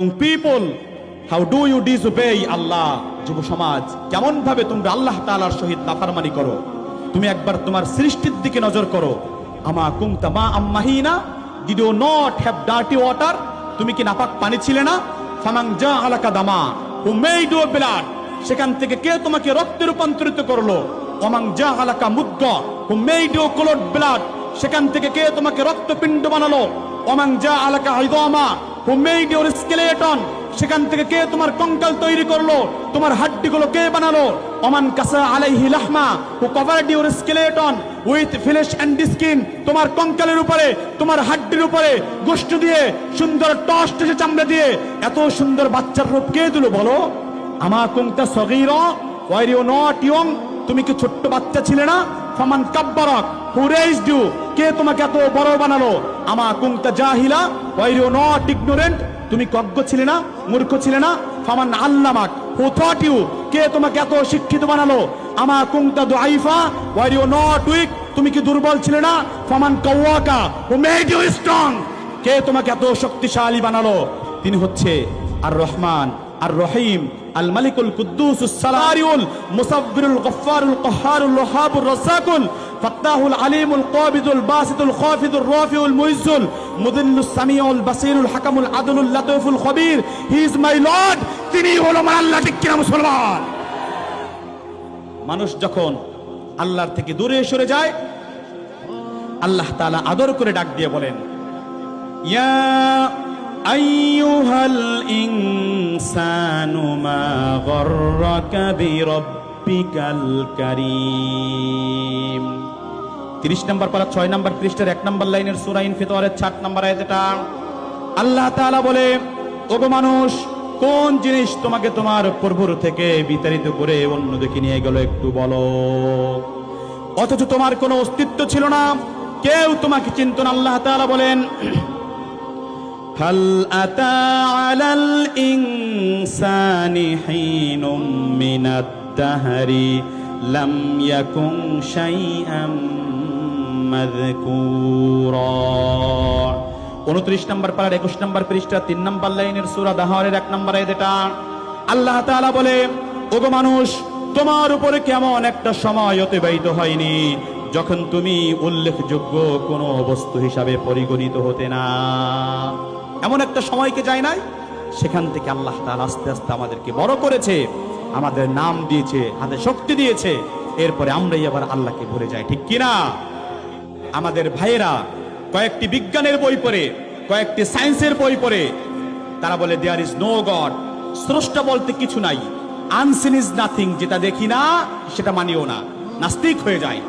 People how do you disobey Allah যুব সমাজ কেমন ভাবে তোমরা আল্লাহ তাআলার সহিত নাফরমানি করো? তুমি একবার তোমার সৃষ্টির দিকে নজর করো। আমা কুমতা মা আম্মাহিনা did you not have dirty water তুমি কি নাপাক পানি ছিলে না? ফামাং জা আলাকা দামা হু মেড ইউ ব্লাড সেখান থেকে কে তোমাকে রক্তে রূপান্তরিত করল? অমাং জা আলাকা মুদ্গ হু মেড ইউ ব্লাড সেখান থেকে কে তোমাকে রক্তপিণ্ড বানালো? অমাং যা আলাকা হাইদমা হু স্কেলেটন সেখান থেকে কে তোমার কঙ্কাল তৈরি করল? তোমার হাড্ডিগুলো কে বানালো? অমান কাসা আলাইহি লাহমা who covered your skeleton with flesh and skin তোমার কঙ্কালের উপরে, তোমার হাড্ডির উপরে গোষ্ঠ দিয়ে, সুন্দর টস টসে চামড়া দিয়ে, এত সুন্দর বাচ্চার রূপ কে দিল বলো? আমা কুংতা সগীর ওয়ার ইউ নট ইয়ং তুমি কি ছোট্ট বাচ্চা ছিলে না? ফামান কাব্বারক হু রেইজড কে তোমাকে এত বড় বানালো? আমা কুংতা জাহিলা ওয়ার ইউ নট ইগনোরেন্ট। তুমি কজ্ঞ ছিলে না, মূর্খ ছিলে না? ফামান আল্লামাক, হু থট ইউ। কে তোমাকে এত শিক্ষিত বানালো? আমা কুংতা দুআইফা ওয়ার ইউ নট উইক। তুমি কি দুর্বল ছিলে না? ফামান কাওয়াকা, হু মেড ইউ স্ট্রং। কে তোমাকে এত শক্তিশালী বানালো? তিনি হচ্ছে আর রহমান, আর রহিম। আল মালিকুল কুদ্দুস সালারিউল মুসাব্বিরুল গফফারুল হাকামুল আদলুল লাতিফুল খবীর, হি ইজ মাই লর্ড, তিনি হলো আমার আল্লাহ, ঠিক কিনা মুসলমান? মানুষ যখন আল্লাহর থেকে দূরে সরে যায়, আল্লাহ তাআলা আদর করে ডাক দিয়ে বলেন, ইয়া আইয়ুহাল ইনসানু মা গররাকা বিরাব্বিকাল কারীম। 30 নম্বর পারা 6 নম্বর পৃষ্ঠার 1 নম্বর লাইনের সূরা ইনফিতরের 6 নম্বর আয়াতটা। আল্লাহ তাআলা বলে ওগো মানুষ, কোন জিনিস তোমাকে তোমার প্রভুর থেকে বিতাড়িত করে অন্যদিকে নিয়ে গেল একটু বলো। অথচ তোমার কোনো অস্তিত্ব ছিল না। কেউ তোমাকে চিনত না। আল্লাহ তাআলা বলেন هل أتى على الإنسان حين من الدهر لم يكن شيئا مذكورا উনত্রিশ নম্বর পারার একুশ নম্বর পৃষ্ঠা তিন নম্বর লাইনের সুরা দাহরের এক নম্বর এটা আল্লাহ তাআলা বলে ওগো মানুষ তোমার উপরে কেমন একটা সময় অতিবাহিত হয়নি যখন তুমি উল্লেখযোগ্য কোনো বস্তু হিসাবে পরিগণিত হতে না এমন একটা সময়কে যায় নাই, সেখান থেকে আল্লাহ তাআলা আস্তে আস্তে আমাদেরকে বড় করেছে, আমাদের নাম দিয়েছে, হাতে শক্তি দিয়েছে, এরপরে আমরাই আবার আল্লাহকে ভুলে যাই, ঠিক কিনা? আমাদের ভাইয়েরা কয়েকটি বিজ্ঞানের বই পড়ে, কয়েকটি সায়েন্সের বই পড়ে, তারা বলে দেয়ার ইজ নো গড স্রষ্টা বলতে কিছু নাই আনসিন ইজ নাথিং যেটা দেখি না, সেটা মানিও না, নাস্তিক হয়ে যায়।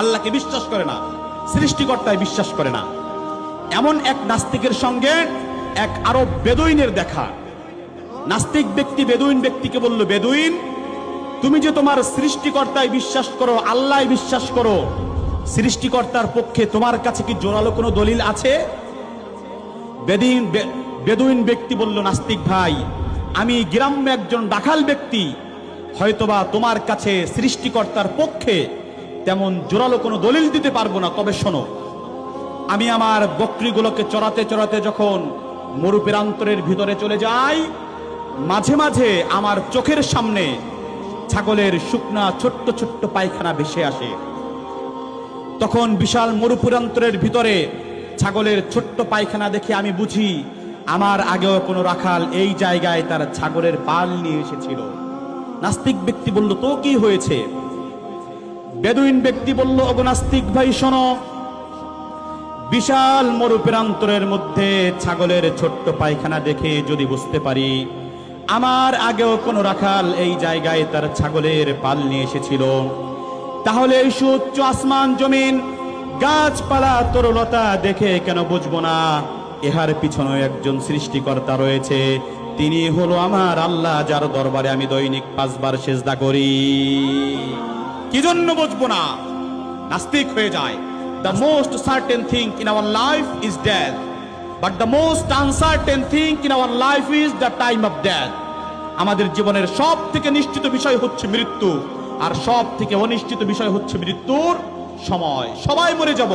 আল্লাহকে বিশ্বাস করে না, সৃষ্টিকর্তায় বিশ্বাস করে না। এমন এক নাস্তিকের সঙ্গে এক আরব বেদুইনের দেখা। নাস্তিক ব্যক্তি বেদুইন ব্যক্তিকে বলল, বেদুইন, তুমি যে তোমার সৃষ্টিকর্তায় বিশ্বাস করো আল্লাহ বিশ্বাস করো, সৃষ্টিকর্তার পক্ষে তোমার কাছে কি জোরালো কোনো দলিল আছে? বেদিন বেদুইন ব্যক্তি বলল, নাস্তিক ভাই, আমি গ্রাম্য একজন ডাকাল ব্যক্তি, হয়তোবা তোমার কাছে সৃষ্টিকর্তার পক্ষে তেমন জোরালো কোনো দলিল দিতে পারব না। তবে শোনো আমি আমার বকরিগুলোকে চড়াতে চড়াতে যখন মরুপেরান্তরের ভিতরে চলে যাই, মাঝে মাঝে আমার চোখের সামনে ছাগলের শুকনা ছোট্ট ছোট্ট পায়খানা ভেসে আসে। তখন বিশাল মরুপুরান্তরের ভিতরে ছাগলের ছোট্ট পায়খানা দেখে আমি বুঝি, আমার আগেও কোনো রাখাল এই জায়গায় তার ছাগলের পাল নিয়ে এসেছিল। নাস্তিক ব্যক্তি বলল, তো কি হয়েছে? বেদুইন ব্যক্তি বলল, ওগো নাস্তিক ভাই, শোনো বিশাল মরুপ্রান্তরের মধ্যে ছাগলের ছোট্ট পায়খানা দেখে যদি বুঝতে পারি, আমার আগেও কোনো রাখাল এই জায়গায় তার ছাগলের পাল নিয়ে এসেছিল। তাহলে এই সুচ্চ আসমান জমিন, গাছপালা তরলতা দেখে কেন বুঝব না? এহার পিছনে একজন সৃষ্টিকর্তা রয়েছে। তিনি হলো আমার আল্লাহ, যার দরবারে আমি দৈনিক পাঁচবার সেজদা করি। কি জন্য বুঝব না? নাস্তিক হয়ে যায়। The most certain thing in our life is death but the most uncertain thing in our life is the time of death আমাদের জীবনের সব থেকে নিশ্চিত বিষয় হচ্ছে মৃত্যু। আর সব থেকে অনিশ্চিত বিষয় হচ্ছে মৃত্যুর সময়। সবাই মরে যাব।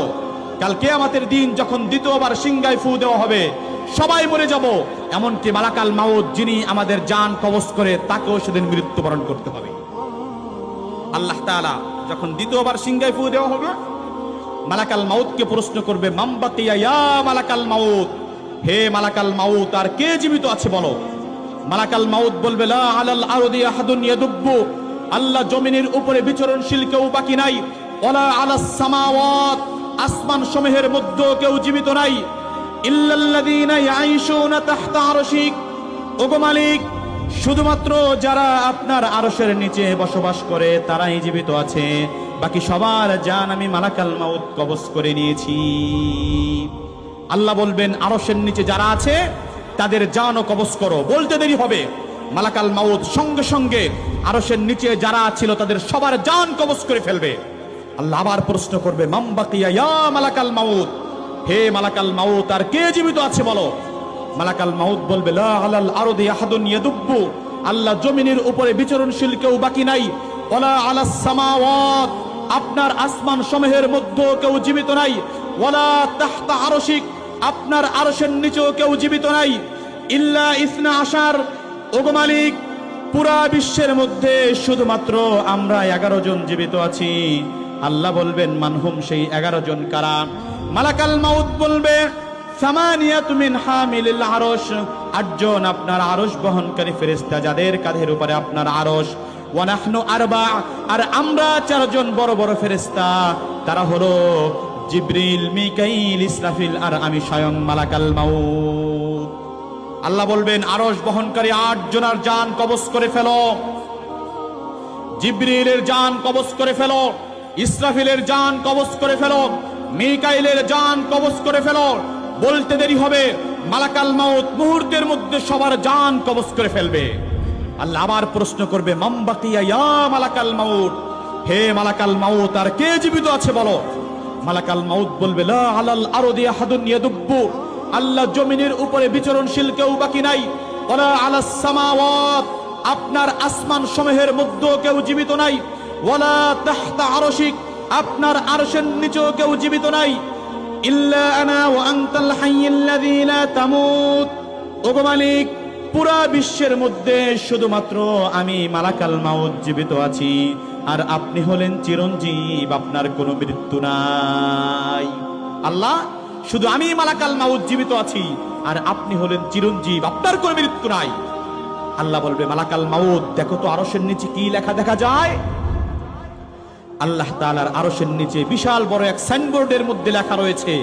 কালকে আমাদের দিন যখন দ্বিতীয়বার সিংগায় ফু দেওয়া হবে, সবাই মরে যাব। এমনকি মালাকাল মাউত যিনি আমাদের জান কবজ করে, তাকেও সেদিন মৃত্যুবরণ করতে হবে। আল্লাহ তাআলা যখন দ্বিতীয়বার সিংগাই ফু দেওয়া হবে মালাকাল মাউতকে প্রশ্ন করবে মাম্বাতিয়া ইয়া মালাকাল মাউত? হে মালাকাল মাউত, আর কে জীবিত আছে বলো? মালাকাল মাউত বলবে, লা আলাল আরদি আহাদুন আল্লাহ জমিনের উপরে বিচরণশীল কেউ বাকি নাই। ওলা আলাস সামাওয়াত, আসমান সমূহের মধ্যেও কেউ জীবিত নাই। ইল্লাল্লাযীনা ইয়াঈশুনা তাহতা আরশিক। ওগো মালিক, শুধুমাত্র যারা আপনার আরশের নিচে বসবাস করে, তারাই জীবিত আছে। বাকি সবার জান আমি মালাকাল মাউত কবজ করে নিয়েছি। আল্লাহ বলবেন, আরশের নিচে যারা আছে, তাদের জানও কবজ করো। বলতে দেরি হবে। মালাকাল মাউত সঙ্গে সঙ্গে আরশের নিচে যারা ছিল, তাদের সবার জান কবজ করে ফেলবে। আল্লাহ আবার প্রশ্ন করবে মাম্বাকিয়া ইয়া মালাকাল মাউত? হে মালাকাল মাউত, আর কে জীবিত আছে বলো? মালাকাল মাউত বলবে, লা আলাল আরদি আহাদুন ইয়াদুব্বু। আল্লাহ জমিনের উপরে বিচরণশীল কেউ বাকি নাই। ওয়ালা আলাস সামাওয়াত। আপনার আসমান সমূহের মধ্যেও কেউ জীবিত নাই। ওয়ালা তাহতা আরশিক, আপনার আরশের নিচেও কেউ জীবিত নাই। ইল্লা ইসনা আশার, ওগো মালিক, পুরা বিশ্বের মধ্যে শুধুমাত্র আমরা এগারো জন জীবিত আছি। আল্লাহ বলবেন, মানহুম সেই এগারো জন কারা? মালাকাল মাউত বলবে, সামানিয়াতু মিন হামিলিল আরশ। আটজন আপনার আরশ বহনকারী ফেরেশতা, যাদের কাঁধের উপরে আপনার আরশ। আর আমরা চারজন বড় বড় ফেরেশতা। তারা হলো জিবরিল, মিকাইল, ইসরাফিল, আর আমি স্বয়ং মালাকাল মাউত। আল্লাহ বলবেন, আরশ বহনকারী আট জনার জান কবজ করে ফেলো। জিব্রিলের জান কবজ করে ফেলো। ইসরাফিলের জান কবজ করে ফেলো। মিকাইলের জান কবজ করে ফেলো। বলতে দেরি হবে, মালাকাল মাউত মুহূর্তের মধ্যে সবার জান কবজ করে ফেলবে। আল্লাহ আবার প্রশ্ন করবে মাম্বাকিয়া ইয়া মালাকাল মাউত? হে মালাকাল মাউত, আর কে জীবিত আছে বলো? মালাকাল মাউত বলবে, লা আলাল আরদি আহাদুন ইয়াদুব্বু। আল্লাহ জমিনের উপরে বিচরণশীল কেউ বাকি নাই। ওলা আলাস সামাওয়াত। আপনার আসমান সমূহের মধ্যেও কেউ জীবিত নাই। ওয়ালা তাহতা আরশিক। আপনার আরশের নিচেও কেউ জীবিত নাই। ইল্লা আনা ওয়া আনতাল হাইয়্যুল্লাযী লা তামুত। ওগো মালিক পুরা বিশ্বের মধ্যে শুধুমাত্র আমি মালাকাল মাউত জীবিত আছি, আর আপনি হলেন চিরঞ্জীব, আপনার কোনো মৃত্যু নাই। আল্লাহ, শুধু আমি মালাকাল মাউত জীবিত আছি, আর আপনি হলেন চিরঞ্জীব, আপনার কোনো মৃত্যু নাই। আল্লাহ বলবে, মালাকাল মাউত, দেখো তো আরশের নিচে কি লেখা দেখা যায়। আল্লাহ তাআলার আরশের নিচে বিশাল বড় এক সাইনবোর্ডের মধ্যে লেখা রয়েছে,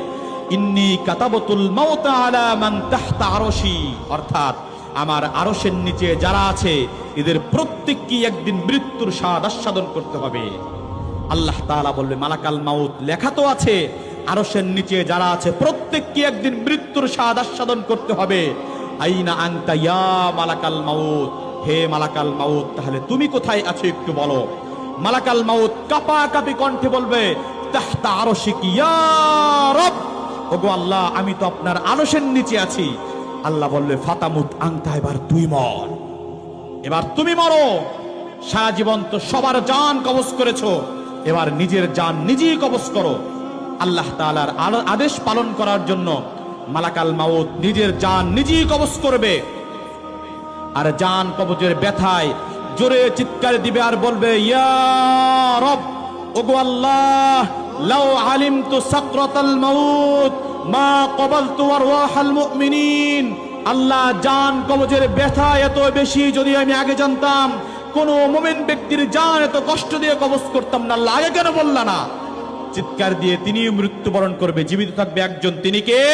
ইন্নি কাতাবতুল মাউতা আলা মান তাহতা আরশি। অর্থাৎ আমার আরশের নিচে যারা আছে, এদের প্রত্যেককে একদিন মৃত্যুর স্বাদ আস্বাদন করতে হবে। আল্লাহ তাআলা বলবে, মালাকাল মাউত লেখা তো আছে, আরশের নিচে যারা আছে, প্রত্যেককে একদিন মৃত্যুর স্বাদ আস্বাদন করতে হবে। আইনা আনতা ইয়া মালাকাল মাউত? হে মালাকাল মাউত, তাহলে তুমি কোথায় আছো একটু বলো। মালাকাল মাউত কাপা কাপি কণ্ঠে বলবে, তাহতা আরশিক ইয়া রব! ওগো আল্লাহ, আমি তো আপনার আরশের নিচে আছি। আল্লাহ বললে, ফাতামুত আংতা এবার তুই মর। এবার তুমি মরো। সারা জীবন তো সবার জান কবজ করেছ। এবার নিজের জান নিজেই কবজ করো। আল্লাহ তাআলার আলো- আদেশ পালন করার জন্য মালাকাল মাউত নিজের জান নিজেই কবজ করবে। আর জান কবজের ব্যথায় জোরে চিৎকার দিবে আর বলবে, ইয়া রব, ওগো আল্লাহ লাউ আলিমতু সাকরাতাল মাউত, মা কবালতু আরওয়াহাল মুমিনিন। আল্লাহ জান কবজের ব্যথা এত বেশি যদি আমি আগে জানতাম, কোন মোমেন ব্যক্তির জান এত কষ্ট দিয়ে কবজ করতাম না। আল্লাহ আগে কেন বললা না? চিৎকার দিয়ে তিনি মৃত্যুবরণ করবে, জীবিত থাকবে একজন। তিনি কে?